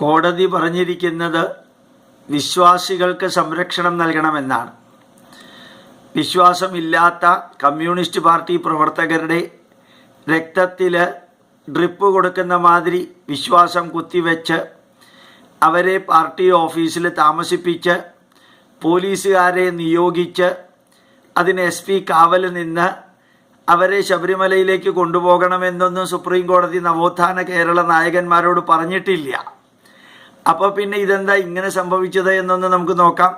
കോടതി പറഞ്ഞിരിക്കുന്നത് വിശ്വാസികൾക്ക് സംരക്ഷണം നൽകണമെന്നാണ്. വിശ്വാസമില്ലാത്ത കമ്മ്യൂണിസ്റ്റ് പാർട്ടി പ്രവർത്തകരുടെ രക്തത്തിൽ ഡ്രിപ്പ് കൊടുക്കുന്ന മാതിരി വിശ്വാസം കുത്തിവെച്ച് അവരെ പാർട്ടി ഓഫീസിൽ താമസിപ്പിച്ച് പോലീസുകാരെ നിയോഗിച്ച് അതിന് എസ് പി കാവൽ നിന്ന് അവരെ ശബരിമലയിലേക്ക് കൊണ്ടുപോകണമെന്നൊന്നും സുപ്രീം കോടതി നവോത്ഥാന കേരള നായകന്മാരോട് പറഞ്ഞിട്ടില്ല. അപ്പോൾ പിന്നെ ഇതെന്താ ഇങ്ങനെ സംഭവിച്ചത് എന്നൊന്ന് നമുക്ക് നോക്കാം.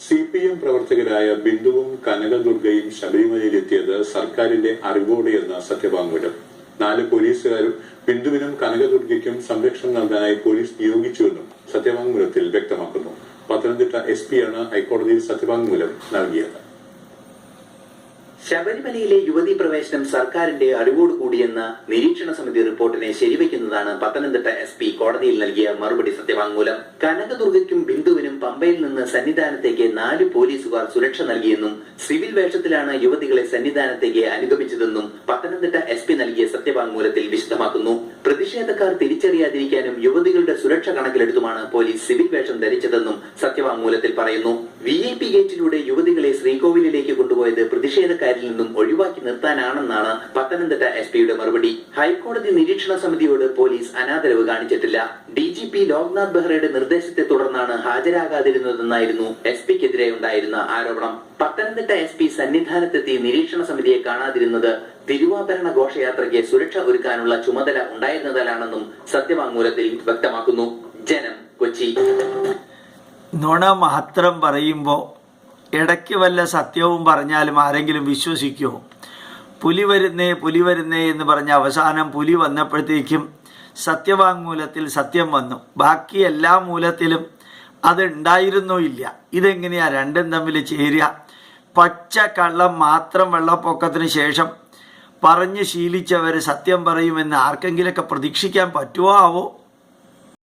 സി പി എം പ്രവർത്തകരായ ബിന്ദുവും കനകദുർഗയും ശബരിമലയിലെത്തിയത് സർക്കാരിന്റെ അറിവോടെയെന്ന സത്യവാങ്മൂലം. നാല് പോലീസുകാരും ബിന്ദുവിനും കനകദുർഗയ്ക്കും സംരക്ഷണം നൽകാനായി പോലീസ് നിയോഗിച്ചുവെന്നും സത്യവാങ്മൂലത്തിൽ വ്യക്തമാക്കുന്നു. പത്തനംതിട്ട എസ് പിയാണ് ഹൈക്കോടതിയിൽ സത്യവാങ്മൂലം നൽകിയത്. ശബരിമലയിലെ യുവതി പ്രവേശനം സർക്കാരിന്റെ അറിവോടുകൂടിയെന്ന നിരീക്ഷണ സമിതി റിപ്പോർട്ടിനെ ശരിവയ്ക്കുന്നതാണ് പത്തനംതിട്ട എസ് പി കോടതിയിൽ നൽകിയ മറുപടി സത്യവാങ്മൂലം. കനകദുർഗയ്ക്കും ബിന്ദുവിനും പമ്പയിൽ നിന്ന് സന്നിധാനത്തേക്ക് നാല് പോലീസുകാർ സുരക്ഷ നൽകിയെന്നും സിവിൽ വേഷത്തിലാണ് യുവതികളെ സന്നിധാനത്തേക്ക് അനുഗമിച്ചതെന്നും പത്തനംതിട്ട എസ് പി നൽകിയ സത്യവാങ്മൂലത്തിൽ വിശദമാക്കുന്നു. പ്രതിഷേധക്കാർ തിരിച്ചറിയാതിരിക്കാനും യുവതികളുടെ സുരക്ഷ കണക്കിലെടുത്തുമാണ് പോലീസ് സിവിൽ വേഷം ധരിച്ചതെന്നും സത്യവാങ്മൂലത്തിൽ പറയുന്നു. വി ഐ പി ഗേറ്റിലൂടെ യുവതികളെ ശ്രീകോവിലിലേക്ക് കൊണ്ടുപോയത് പ്രതിഷേധക്കാരിൽ നിന്നും ഒഴിവാക്കി നിർത്താനാണെന്നാണ് പത്തനംതിട്ട എസ് പിയുടെ മറുപടി. ഹൈക്കോടതി നിരീക്ഷണ സമിതിയോട് പോലീസ് അനാദരവ് കാണിച്ചിട്ടില്ല. ഡി ജി പി ലോക്നാഥ് ബെഹ്റയുടെ നിർദ്ദേശത്തെ തുടർന്നാണ് ഹാജരാകാതിരുന്നതെന്നായിരുന്നു എസ് പിക്കെതിരെ ഉണ്ടായിരുന്ന ആരോപണം. പത്തനംതിട്ട എസ് പി സന്നിധാനത്തെത്തി നിരീക്ഷണ സമിതിയെ കാണാതിരുന്നത് തിരുവാഭരണ ഘോഷയാത്രയ്ക്ക് സുരക്ഷ ഒരുക്കാനുള്ള ചുമതല ഉണ്ടായിരുന്നതാണെന്നും സത്യവാങ്മൂലത്തിൽ വ്യക്തമാക്കുന്നു. ജനം കൊച്ചി. നുണ മാത്രം പറയുമ്പോൾ ഇടയ്ക്ക് വല്ല സത്യവും പറഞ്ഞാലും ആരെങ്കിലും വിശ്വസിക്കുമോ പുലി വരുന്നേ പുലി വരുന്നേ എന്ന് പറഞ്ഞ അവസാനം പുലി വന്നപ്പോഴത്തേക്കും സത്യവാങ്മൂലത്തിൽ സത്യം വന്നു. ബാക്കി എല്ലാ മൂലത്തിലും അത് ഉണ്ടായിരുന്നോ ഇല്ല. ഇതെങ്ങനെയാ രണ്ടും തമ്മിൽ ചേരുക? പച്ച കള്ളം മാത്രം വെള്ളപ്പൊക്കത്തിന് ശേഷം പറഞ്ഞ് ശീലിച്ചവർ സത്യം പറയുമെന്ന് ആർക്കെങ്കിലൊക്കെ പ്രതീക്ഷിക്കാൻ പറ്റുമോ ആവോ?